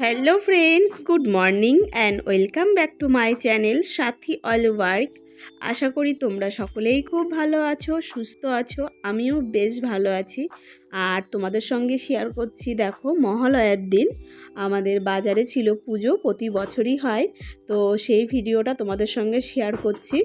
Hello friends good morning and welcome back to my channel Sathi all work আশা করি তোমরা সকলেই খুব ভালো আছো, সুস্থ আছো, আমিও বেশ ভালো আছি। আর তোমাদের সঙ্গে শেয়ার করছি দেখো মহালয়ার দিন। আমাদের বাজারে ছিল পুজো, প্রতি বছরই হয়। তো সেই ভিডিওটা তোমাদের সঙ্গে শেয়ার করছি।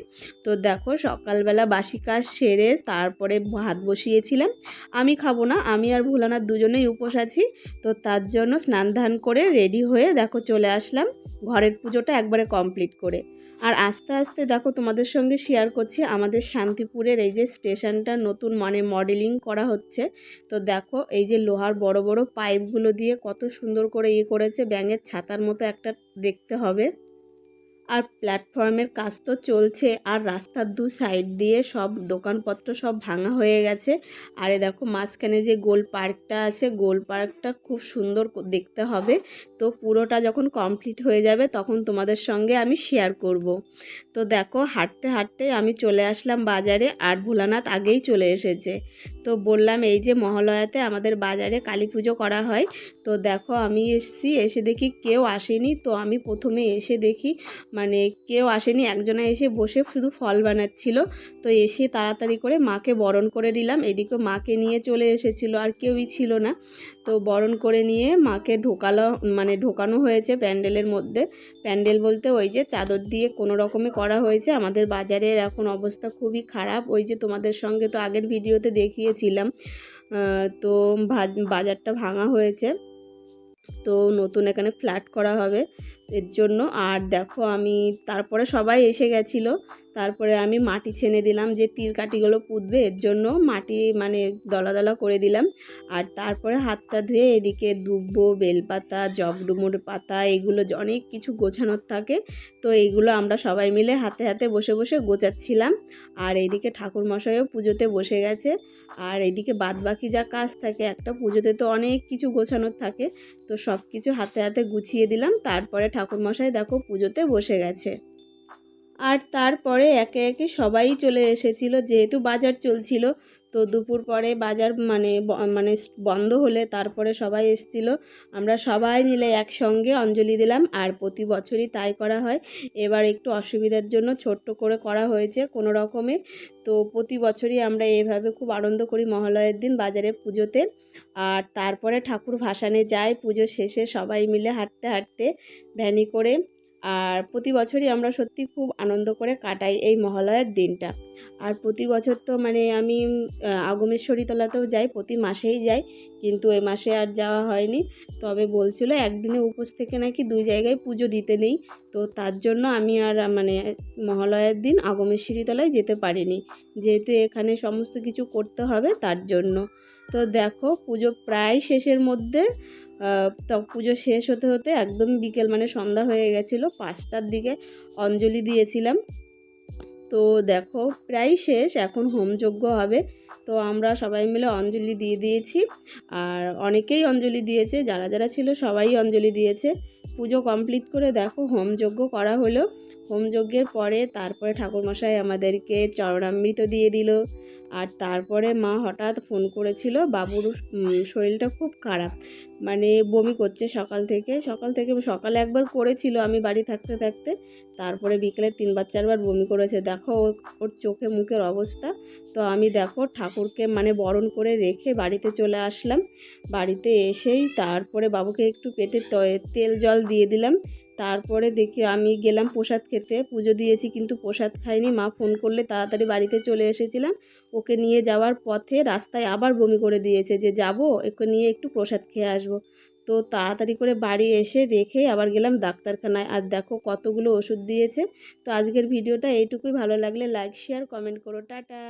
তো দেখো সকালবেলা বাসি কাজ সেরে তারপরে ভাত বসিয়েছিলাম। আমি খাব না, আমি আর ভোলানার দুজনেই উপোস আছি। তো তার জন্য স্নান ধান করে রেডি হয়ে দেখো চলে আসলাম ঘরের পুজোটা একবারে কমপ্লিট করে। আর আস্তে আস্তে দেখো তোমাদের সঙ্গে শেয়ার করছি। আমাদের শান্তিপুরের এই যে স্টেশনটা নতুন মানে মডেলিং করা হচ্ছে। তো দেখো, এই যে লোহার বড় বড় পাইপগুলো দিয়ে কত সুন্দর করে ইয়ে করেছে। ব্যাঙের ছাতার মতো একটা দেখতে হবে। আর প্ল্যাটফর্মের কাজ তো চলছে, আর রাস্তার দু সাইড দিয়ে সব দোকানপত্র সব ভাঙা হয়ে গেছে। আরে দেখো মাঝখানে যে গোল পার্কটা আছে, গোল পার্কটা খুব সুন্দর দেখতে হবে। তো পুরোটা যখন কমপ্লিট হয়ে যাবে, তখন তোমাদের সঙ্গে আমি শেয়ার করব। তো দেখো হাঁটতে হাঁটতে আমি চলে আসলাম বাজারে, আর ভোলানাথ আগেই চলে এসেছে। তো বললাম, এই যে মহালয়াতে আমাদের বাজারে কালী পুজো করা হয়, তো দেখো আমি এসছি, এসে দেখি কেউ আসেনি, তো আমি প্রথমে এসে দেখি মানে কেউ আসেনি, একজনে এসে বসে শুধু ফল বানাচ্ছিল, তো এসে তাড়াতাড়ি করে মাকে বরণ করে দিলাম এদিকে মাকে নিয়ে চলে এসেছিল, আর কেউই ছিল না, তো বরণ করে নিয়ে মাকে ঢোকালো মানে ঢোকানো হয়েছে প্যান্ডেলের মধ্যে, প্যান্ডেল বলতে ওই যে চাদর দিয়ে কোনো রকমে করা হয়েছে, আমাদের বাজারের এখন অবস্থা খুবই খারাপ, ওই যে তোমাদের সঙ্গে তো আগের ভিডিওতে দেখিয়েছিলাম তো বাজারটা ভাঙা হয়েছে। তো নতুন এখানে ফ্ল্যাট করা হবে। এর জন্য আর দেখো আমি তারপরে সবাই এসে গেছিল। তারপরে আমি মাটি ছেনে দিলাম যে তীর কাঠিগুলো পুঁতবে। এর জন্য মাটি মানে দলা দলা করে দিলাম। আর তারপরে হাতটা ধুয়ে এদিকে দুব্বো, বেলপাতা, জগডুমুর পাতা এগুলো অনেক কিছু গোছানোর থাকে, তো এইগুলো আমরা সবাই মিলে হাতে হাতে বসে বসে গোছাচ্ছিলাম। আর এইদিকে ঠাকুরমশাইও পুজোতে বসে গেছে। আর এইদিকে বাদবাকি যা কাজ থাকে, একটা পুজোতে তো অনেক কিছু গোছানোর থাকে। তো সব কিছু হাতে হাতে গুছিয়ে দিলাম। তারপরে ঠাকুরমশাই দেখো পুজোতে বসে গেছে। আর তারপরে একে একে সবাই চলে এসেছিল, যেহেতু বাজার চলছিল। তো দুপুর পরে বাজার মানে মানে বন্ধ হলে তারপরে সবাই এসছিল। আমরা সবাই মিলে একসঙ্গে অঞ্জলি দিলাম, আর প্রতি বছরই তাই করা হয়। এবার একটু অসুবিধার জন্য ছোট্ট করে করা হয়েছে কোনো রকমে। তো প্রতি বছরই আমরা এভাবে খুব আনন্দ করি মহালয়ের দিন বাজারে পুজোতে। আর তারপরে ঠাকুর ভাসানে যাই, পুজো শেষে সবাই মিলে হাঁটতে হাঁটতে ভ্যানি করে আর প্রতি বছরই আমরা সত্যি খুব আনন্দ করে কাটাই এই মহালয়ার দিনটা। আর প্রতি বছর তো মানে আমি আগমেশ্বরী তলাতেও যাই, প্রতি মাসেই যাই, কিন্তু এ মাসে আর যাওয়া হয়নি। তবে বলছিল একদিনে উপোস থেকে নাকি দুই জায়গায় পুজো দিতে নেই, তো তার জন্য আমি আর মানে মহালয়ার দিন আগমেশ্বরী তলায় যেতে পারিনি। যেহেতু এখানে সমস্ত কিছু করতে হবে তার জন্য। তো দেখো পুজো প্রায় শেষের মধ্যে তো পুজো শেষ হতে হতে একদম বিকেল মানে সন্ধ্যা হয়ে গেছিল, পাঁচটার দিকে অঞ্জলি দিয়েছিলাম। তো দেখো, প্রায় শেষ, এখন হোমযজ্ঞ হবে। তো আমরা সবাই মিলে অঞ্জলি দিয়ে দিয়েছি, আর অনেকেই অঞ্জলি দিয়েছে, যারা যারা ছিল সবাই অঞ্জলি দিয়েছে। পুজো কমপ্লিট করে দেখো হোমযজ্ঞ করা হলো। হোমযজ্ঞের পরে তারপরে ঠাকুরমশাই আমাদেরকে চরণামৃত দিয়ে দিল। আর তারপরে মা হঠাৎ ফোন করেছিল, বাবুর শরীরটা খুব খারাপ। মানে বমি করছে সকাল থেকে। সকাল থেকে সকালে একবার করেছিল আমি বাড়ি থাকতে থাকতে। তারপরে বিকেলে তিনবার চারবার বমি করেছে। দেখো ওর চোখে মুখের অবস্থা। তো আমি দেখো ঠাকুরকে মানে বরণ করে রেখে বাড়িতে চলে আসলাম। বাড়িতে এসেই তারপরে বাবুকে একটু পেটে তেল জল দিয়ে দিলাম। তারপরে দেখি আমি গেলাম প্রসাদ খেতে। পুজো দিয়েছি কিন্তু প্রসাদ খাইনি। মা ফোন করলে তাড়াতাড়ি বাড়িতে চলে এসেছিলাম। ওকে নিয়ে যাওয়ার পথে রাস্তায় আবার বমি করে দিয়েছে যে, যাব, ওকে নিয়ে একটু প্রসাদ খেয়ে আসব। তো তাড়াতাড়ি করে বাড়ি এসে রেখে আবার গেলাম ডাক্তারখানায়। আর দেখো কতগুলো ওষুধ দিয়েছে। তো আজকের ভিডিওটা এইটুকুই। ভালো লাগলে লাইক, শেয়ার, কমেন্ট করো। টাটা।